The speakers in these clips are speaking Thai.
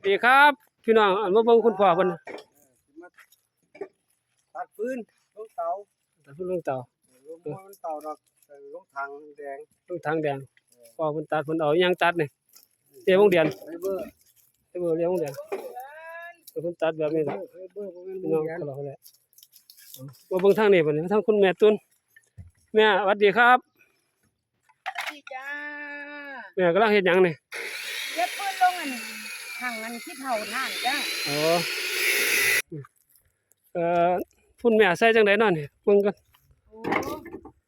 สวัสดีครับ พี่น้องอันมาเบิ่งคุณพ่อเพิ่นตัดฟืนลงเตาตัดพุ่นลงเตาลงบ่มันเตาดอกแต่ลงถังแดงลงทางแดงพ่อเพิ่นตัดเพิ่นเอาอิหยังตัดนี่เรียกวงเดือนไฟเบอร์เรียกเบอร์เรียกวงเดือนเพิ่นตัดแบบนี้ล่ะไฟเบอร์บ่แม่นพี่บ่น้องแม่นก็เราแหละมาเบิ่งทางนี้บัดนี้ทางคุณแม่ตุนแม่สวัสดีครับพี่จ้าแม่กำลังเฮ็ดหยังนี่เย็บปืนลงอัน ทางอันที่เผาน่านจ้าอ๋อเอ่อคุณแม่ใส่จังได๋เนาะนี่เบิ่งกันโอ้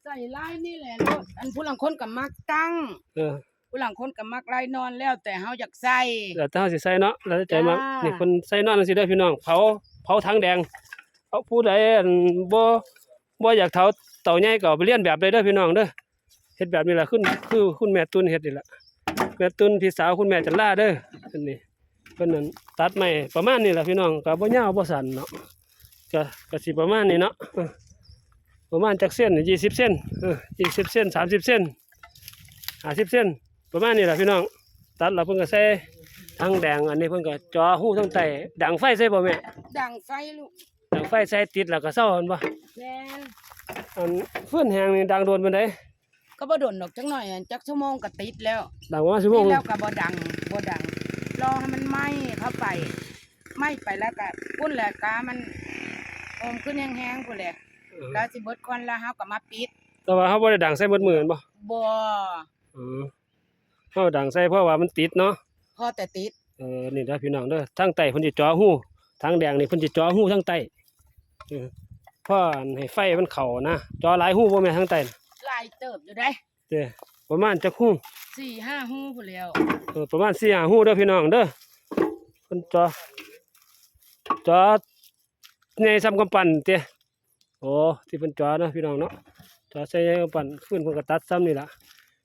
ใส่ลายนี่แหละรถอันผู้หลังคนกับมักตั้ง เออผู้หลังคนกับมักลายนอนแล้วแต่เฮาอยากใส่ แล้วแต่เฮาสิใส่เนาะแล้วแต่ใจมักจ้านี่ นี่เพิ่นใส่นอนจังซี่เด้อพี่น้องเผาเผาถังแดงเอาผู้ใดอั่นบ่บ่อยากเผาเตาใหญ่ก็เอาไปเรียนแบบเลยเด้อพี่น้องเด้อเฮ็ดแบบนี้ล่ะคุณคือคุณแม่ตุนเฮ็ดนี่ล่ะแม่ตุนพี่สาวคุณแม่จันลาเด้อเพิ่นนี่ เพิ่นนั่นตัดไม้ประมาณนี้ล่ะพี่น้องก็บ่ยาวบ่สั้นเนาะก็ก็สิประมาณนี้เนาะเออประมาณจักเส้นนี่20เส้นเออ20เส้น30เส้น50เส้นประมาณนี้ล่ะพี่น้องตัดแล้วเพิ่นก็ใส่ทั้งแดงอันนี้เพิ่นก็จ่อหูทั้งไตดังไฟใส่บ่แม่ดังไฟลูกดังไฟใส่ติดแล้วก็เซาหั่นบ่แม่นอันฟืนแห้งนี่ดังโดนปานใดก็บ่โดนดอกจักหน่อยอันจักชั่วโมงก็ติดแล้วดังประมาณชั่วโมติงดแล้วก็บ่ดังบ่ดัง รอให้มันไหม้เข้าไปไหม้ไปแล้วก็พุ่นแหละกามันโอมขึ้นแห้งๆพุ่นแหละเออแล้วสิเบิดก่อนแล้วเฮาก็มาปิด แต่ว่าเฮาบ่ได้ดังใส่หมดมือหั่นบ่บ่เออเฮาดังใส่เพราะว่ามันติดเนาะพอแต่ติดเออนี่เด้อพี่น้องเด้อทางไตเพิ่นสิจ่อหูทางแดงนี่เพิ่นสิจ่อหูทางไตเออเพราะอันให้ไฟมันเข้านะจ่อหลายหูบ่แม่นทางไตน่ะหลายเติบอยู่ได้เด้อ ประมาณจักหูสี่ห้าหูพุ่นแล้วเออประมาณ4 5หูเด้อพี่น้องเด้อเพิ่นจ่อจ่อในซ้ำกำปั้นเตี้ยโอ้ที่เพิ่นจ่อเนาะพี่น้องเนาะจ่อใส่ในกำปั้นฟื้นเพิ่นก็ตัดซ้ำนี่ล่ะ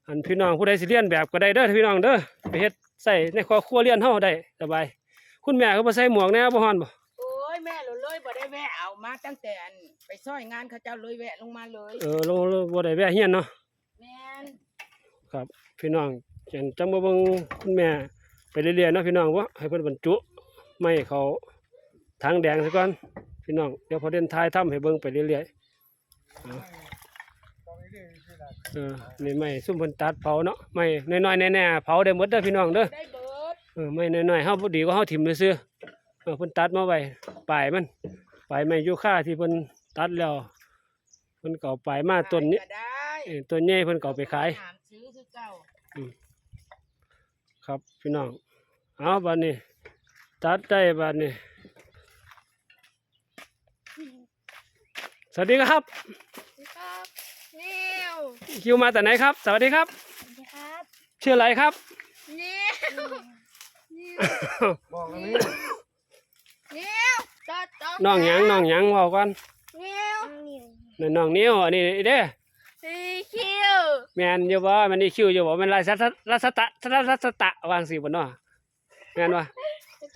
อันพี่น้องผู้ใดสิเรียนแบบก็ได้เด้อพี่น้องเด้อไปเฮ็ดใส่ในครอบครัวเรียนเฮาได้สบายคุณแม่ก็บ่ใส่หมวกแน่บ่ฮ้อนบ่โอ้ยแม่เราเลยบ่ได้แวะเอามาตั้งแต่อันไปซอยงานเขาเจ้าเลยแวะลงมาเลยเออลงบ่ได้แวะเฮียนเนาะแม่น ครับ พี่น้องจังจังมาเบิ่งคุณแม่ไปเรื่อยๆเนาะพี่น้องว่าให้เพิ่นบรรจุไม่ให้เขาทางแดงซะก่อนพี่น้องเดี๋ยวพอเดินทายทํให้เบิ่งไปเรื่อยๆเอาตอนนี้นี่คือล่ะเออนี่ไม่ซุ่มเพิ่นตัดเผาเนาะไม่น้อยๆแน่ๆเผาได้หมดเด้อพี่น้องเด้อได้เบิดเออไม่น้อยๆเฮาบ่ดีกว่าเฮาถิ่มซื่อๆเออเพิ่นตัดมาไว้ปลายมันปลายไม้ยูคาที่เพิ่นตัดแล้วเพิ่นก็เอาปลายมาต้นนี้ก็ได้เออต้นใหญ่เพิ่นก็เอาไปขายถามซื้อคือ เก่าครับพี่น้องเอาบัดนี้ ตัดได้บัดนี้ สวัสดีครับครับนิวคิวมาแต่ไหนครับ สวัสดีครับสวัสดีครับชื่ออะไรครับนิวนิวบอกแล้วนี่นิวจอดจอดน้องหยังน้องหยังเว้าก่อนนิวนิวนั่นน้องนิ้วอันนี้เด้อสีคิว แม่นอยู่บ่มันนี่คิวอยู่บ่มันลายสัตรัสตะรัสตะวางสิบ่เนาะแม่นบ่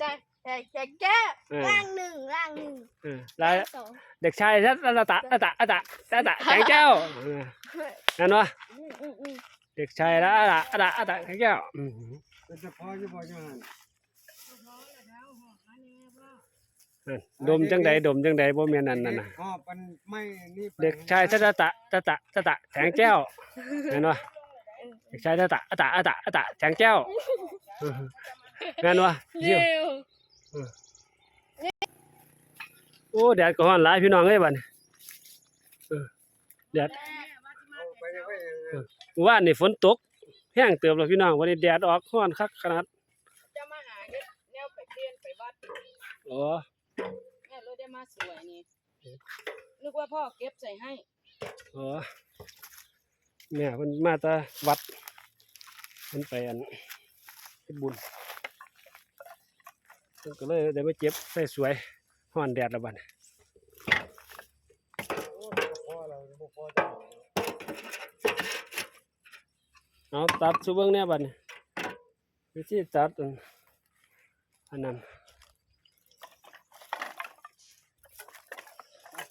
จะจะจะแก้เออร่างหนึ่งร่างหนึ่งเออลายสองเด็กชายรัสตะรัตตะรัตตะรัตตะแข็งแก้วเออแม่นบ่อืมอืมอืมเด็กชายรัตตะรัสตะรัสตะแข็งแก้วเป็นเฉพาะอยู่บ่จังหั่นนั่น ดมจังใดดมจังใดบ่แม่นนั่นน่ะนะอ๋อมันไม่นี่ไปเด็กชายตะตะตะตะตะตะตะแสงแก้วเห็นปะเด็กชายตะตะตะตะตะตะแสงแก้วเห็นปะนิเยี่ยววโอ้แดดก็ร้อนหลายพี่น้องเอ้ยบัดนี้เออแดดเอาไปยังไงยังไงเมื่อวานนี่ฝนตกแห้งเติบแล้วพี่น้องวันนี้แดดออกร้อนคักขนาดจะมาหาเฮ็ดแนวไปเปลี่ยนไปวัดโอ้ แม่เลยได้มาสวยนี่นึกว่าพ่อเก็บใส่ให้โอ้แม่เพิ่นมาตะวัดเพิ่นไปอันเฮ็ดบุญก็เลยได้มาเจ็บใส่สวยร้อนแดดล้วบัดนี้โอ้เฉพาะเอาตัดสุเบิ้งเนี่ยบันี้วิธีตัดอันอันนั้น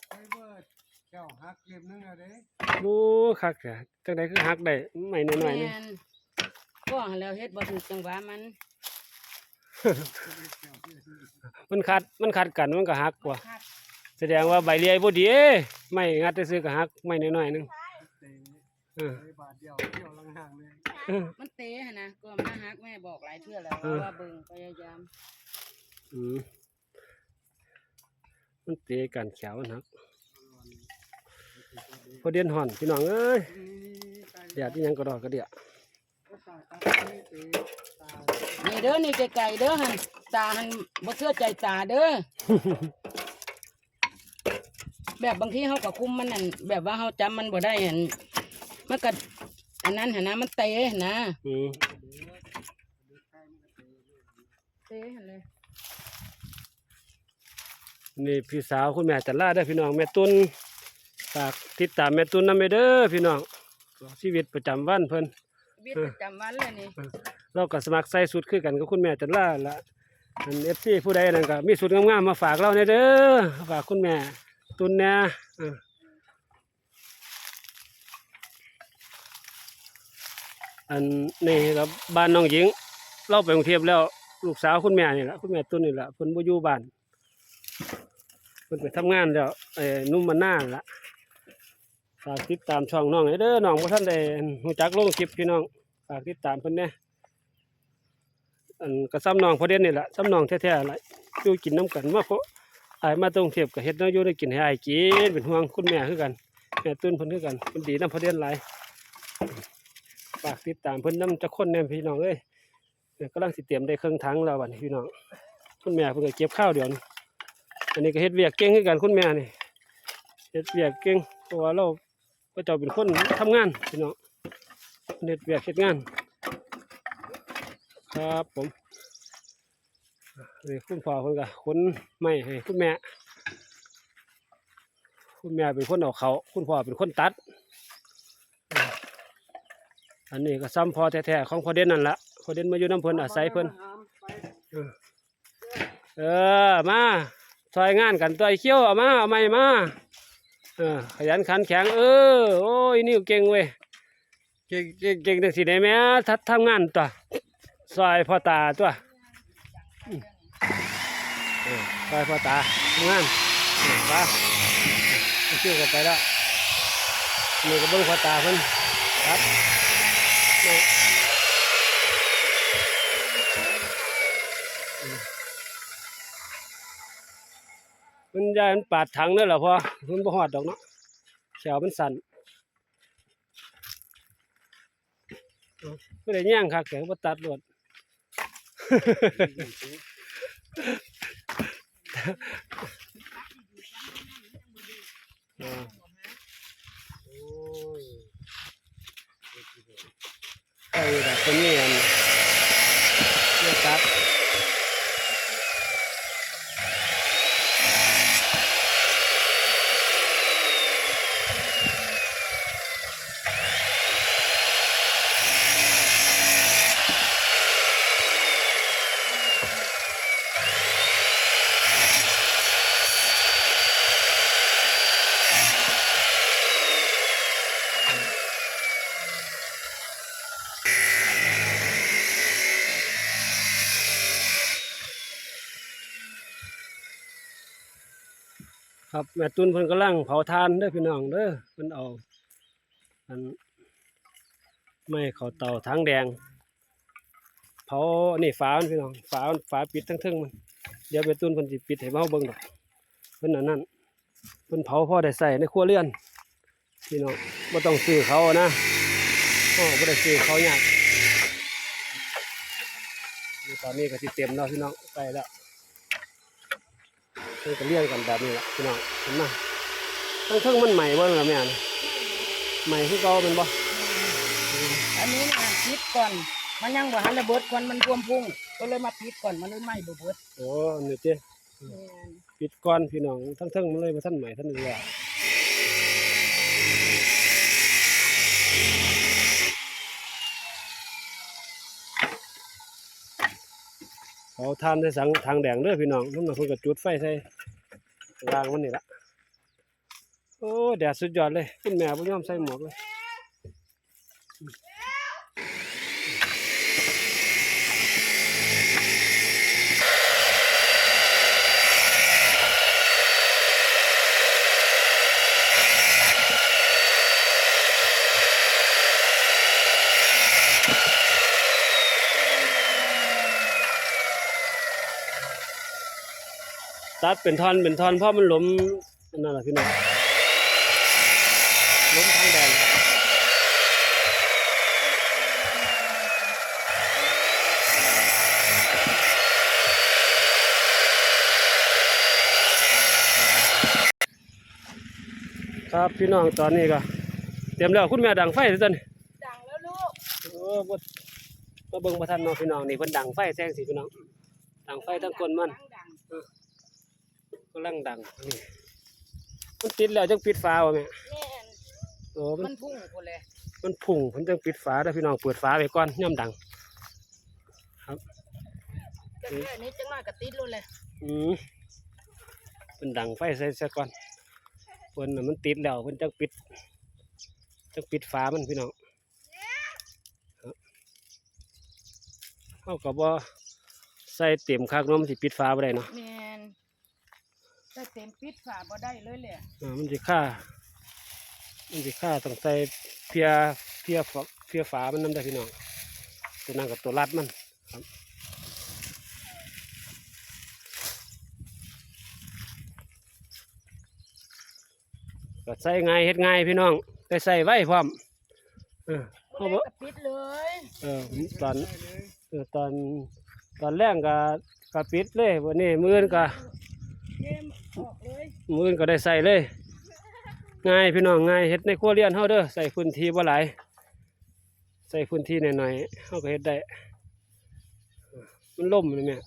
ไฟเบอร์ เจ้าหักเก็บนึงอะเด้บูคักอะจังใดคือหักได้ไม่น้อยๆนี่แม่นพ่อหันแล้วเฮ็ดบ่ถูกจังหวะมัน มันขัดมันขัดกันมันก็หักกว่าคาดแสดงว่าใบเลียบ่ดีไม่งัดซื้อๆก็หักไม่น้อยๆหนึงเตะเออไปบาทเดียวเที่ยวลังห่างเลยเออมันเตะหั่นนะก็มาฮักแม่บอกหลายเทื่อแล้วเออว่าเบิ่งพยายามอืมมันเตะกันแขวมันหัก พอเดียนห่อนพี่น้องเอ้ยนี่ตายแดดอีหยังก็ดอกกระเดียก็ตายตายเตะตายนี่เด้อนี่ไกลๆเด้อหั่นตาหั่นบ่เชื่อใจตาเด้อแบบบางทีเฮาก็คุมมันนั่นแบบว่าเฮาจำมันบ่ได้หั่นมันก็อันนั้นหั่นนะมันเตะหั่นนะอืมเตะหั่นเลยนี่พี่สาวคุณแม่จันลาเด้อพี่น้องแม่ตุน ฝากติดตามแม่ตุนนำไปเด้อพี่น้องชีวิตประจำวันเพิ่นชีวิตประจำวันเลยนี่เราก็สมัครใส่สุดคือกันกับคุณแม่จันลาละอันเอฟซีผู้ใดนั่นก็มีสุดงามๆมาฝากเราเนี่ยเด้อฝากคุณแม่ตุนเนี่ยอ่าอันนี้ครับบ้านน้องหญิง เราไปกรุงเทพแล้วลูกสาวคุณแม่นี่แหละคุณแม่ตุนนี่แหละเพิ่นบ่อยู่บ้านเพิ่นไปทำงานแล้วเอ้นุ่มมันหน้านั่นละ ฝากติดตามช่องน้องให้เด้อน้องบ่ทันได้รู้จักลงคลิปพี่น้องฝากติดตามเพิ่นแน่อันก็ซ้ำน้องพอเด่นนี่แหละซ้ำน้องแท้ๆละอยู่กินน้ำกันมาเพราะอายมาตรงเทียบกับเฮ็ดเนาะอยู่ได้กินให้อายกินเป็นห่วงคุณแม่คือกันแม่ตุ้นเพิ่นคือกันเพิ่นดีน้ำพอเด่นหลายฝากติดตามเพิ่นน้ำจะคนแน่พี่น้องเอ้ยกำลังสิเตรียมได้เครื่องถังแล้วบัดนี้พี่น้องคุณแม่เพิ่นก็เก็บข้าวเดี๋ยวนี้อันนี้ก็เฮ็ดเวียกเก่งคือกันคุณแม่นี่เฮ็ดเวียกเก่งเพราะว่าเรา ก็เจ้าเป็นคนทำงานพี่น้องเฮ็ดเวียกเฮ็ดงาน ครับผมนี่คุณพ่อคนก็ขนไม้ให้คุณแม่ คุณแม่เป็นคนเอาเขา คุณพ่อเป็นคนตัด อันนี้ก็ซ้ำพอแท้ๆของพอเด่นนั่นละพอเด่นมาอยู่น้ำเพิ่นอาศัยเพิ่นเออมาซอยงานกันตัวไอ้เขี้ยวเอามาเอาไม้มา ออขยันขันแข็งเออโอ้ยนี่เก่งเว้ยเก่งเก่งเก่งจังสิได้แม่ทัดทำงานตัวซอยพ่อตาตัวอืมเออซอยพ่อตาทำงานเออไปเอาเชื่อกันไปแล้วนี่ก็เบิ่งพ่อตาเพิ่นครับนี่อืมมัน ยายมันปาดถังเด้อเหรอพ่อมันบ่ฮอดดอกเนาะแขวมันสั่นเอาก็ได้ย่างคักแข็งบ่ตัดรวดไอ้แบบเป็นเนียนเนี่ยครั ครับแม่ตุนเพิ่นกำลังเผาทานเด้อพี่น้องเด้อเพิ่นเอาอันไม่เขาเตาทางแดงเผาอันนี้ฝาพี่น้องฝาฝาปิดทั้งทึ่งมันเดี๋ยวแม่ตุนเพิ่นสิปิดให้เมาเบิ่งดอกเพิ่นอันนั้นเพิ่นเผาพ่อได้ใส่ในครัวเรือนพี่น้องบ่ต้องซื้อเขาอะนะโอ้บ่ได้ซื้อเขายากตอนนี้ก็สิเต็มแล้วพี่น้องใกล้แล้ว เพิ่นก็เลี้ยงกันแบบนี้แหละพี่น้องเห็นไหมทั้งเทิงมันใหม่บ่ล่ะแม่นใหม่คือเก่าแม่นบ่อันนี้นะปิดก่อน มันยังบ่ทันระเบิดก่อนมันรวมพุ่งก็เลยมาปิดก่อนมันเลยไหม้บ่เบิดโอ้อันนี้เจ้ปิดก่อนพี่น้องทั้งเทิงมันเลยบ่ทันใหม่ทันเรือ เอาทานใส่สังทางแดงเด้อพี่น้องน้ำหนักคนกับจุดไฟใส่รางมันนี่ละโอ้แดดสุดยอดเลยคุณแม่บ่ยอมใส่หมวกเลย ดเป็นท่อนเป็นท่อนเพราะมันหล้มนั่นแหละพี่น้องหล้มทางแดงครับพี่น้องตอนนี้ก็เตรียมแล้วคุณแม่ดังไฟแล้วตอนนี้ดังแล้วลูกโอ้บ่มาเบิ่งบ่ทันเนาะพี่น้องนี่เพิ่นดังไฟแซงสิพี่น้องดังไฟทั้งคนมัน ดัง กำลังดังนี่มันติดแล้วจังปิดฝาวะแม่แม่นโอ้มัมันนพุ่งพุ่นเลยมันพุ่งเพิ่นจังปิดฝาเด้อพี่น้องเปิดฝาไว้ก่อนย่ํดัง จังเลยนี้จังน้อยก็ติด luôn เลยอืมเพิ่นดังไฟใส่ซะก่อนเพิ่นน่ะมันติดแล้วเพิ่นจังปิดจังปิดฝามันพี่น้องครับเฮาก็บ่ใส่เต็มคักเนาะมันสิปิดฝาบ่ได้เนาะแมน แต่เต็มปิดฝาบ่ได้เลยเลยอ่ามันสิค่า มันสิค่าต้องใส่เพียเพียฝาเพียฝามันนำได้อพี่น้องตัวนั้นกับตัวรัดมันครับก็ใส่ง่ายเฮ็ดง่ายพี่น้องได้ใส่ไว้พร้อมเออบ่เขาได้บ่ก็ปิดเลยเออตอนได้เลยเออตอนตอนแรกก็ก็ปิดเลยวันนี้มื้ออนก็เกมออกเลย มื้ออนก็ได้ใส่เลย ง่ายพี่น้องง่ายเฮ็ดในครัวเรือนเฮาเด้อใส่พื้นที่บ่หลายใส่พื้นที่หน่อยๆเฮาก็เฮ็ดได้ มันล่มเลยแม่ย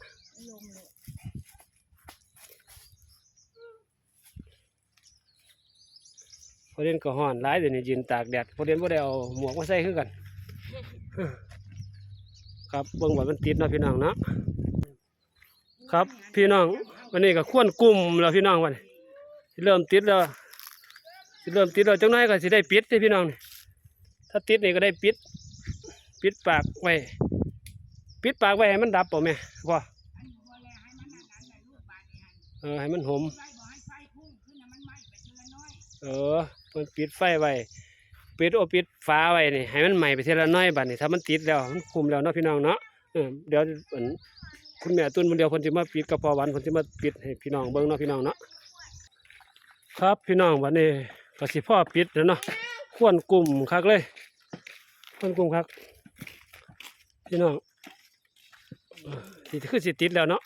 พอเรียนก็ฮ้อนหลายเดี๋ยวนี้ยืนตากแดดพอเรียนบ่ได้เอาหมวกมาใส่คือกัน ครับเบิ่งว่ามันติดเนาะพี่น้องเนาะครับพี่น้องวันนี้ก็ควรกลุ่มแล้วพี่น้องวันนี้ เริ่มติดแล้วสิเริ่มติดแล้วจังน้อยก็สิได้ปิดเด้อพี่น้องนี่ถ้าติดนี่ก็ได้ปิด ปิดปากไว้ปิดปากไว้ให้มันดับป่ะแม่พ่อเออให้มันหอมไฟบ่ให้ไฟพุ่งขึ้นน่ะมันไหม้ไปทีละน้อยเออมันปิดไฟไว้ปิดโอปิดฝาไว้นี่ให้มันใหม่ไปเทีละน้อยบัดนี้ถ้ามันติดแล้วมันคุมแล้วเนาะพี่น้องเนาะเออเดี๋ยวอันคุณแม่ตุ้นคนเดียวคนที่มาปิดกระเพาะวานคนที่มาปิดให้พี่น้องเบิ่งเนาะพี่น้องเนาะ ครับพี่น้องวันนี้ก็สิพ่อปิดแล้วเนาะควรกลุ่มคักเลยควรกลุ่มคักพี่น้องเออสิคือสิติดแล้วเนาะ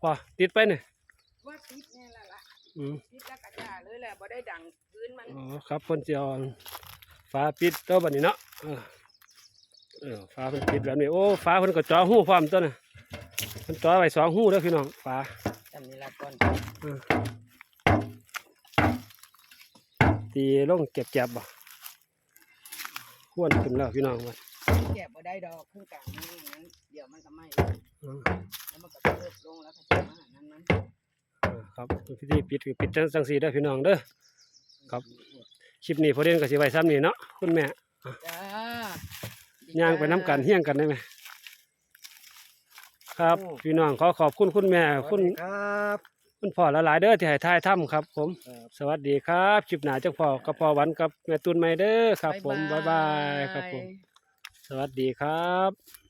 พอติดไปเนี่ยว่าติดแน่ละล่ะอืมติดแล้วก็จ่าเลยแหละบ่ได้ดังพื้นมันอ๋อครับเพิ่นสิเอาฟ้าปิดตัวบัดนี้เนาะเออเออฟ้าเพิ่นปิดแบบนี้โอ้ฟ้าเพิ่นก็จ่อหูพร้อมตัวน่ะเพิ่นจ่อไว้สองหูเด้อพี่น้องฟ้าจำนี่ละก่อน เออ ตีลงเก็บๆบ่ควรขึ้นแล้วพี่น้องว่าแก็บบ่ได้ดอกครึ่งกลางนี่อย่างนั้นเดี๋ยวมันก็ไหม้เออแล้วมันก็เลิกลงแล้วก็จะมาหานั้นมันเออครับพิธีปิดคือปิดจังจังซี่เด้อพี่น้องเด้อครับคลิปนี้พอเด่นก็สิไว้ซ้ำนี่เนาะคุณแม่จ้าย่างไปน้ำกันเฮี้ยงกันได้ไหมครับ พี่น้องขอขอบคุณคุณแม่คุณครับ คุณพ่อหลายๆเด้อที่ให้ทายถ้ำครับ ผมครับสวัสดีครับคลิปหน้าเจ้าพ่อกับพ่อหวันกับแม่ตุนไมเด้อครับ ผมบ๊ายบายครับผม สวัสดีครับ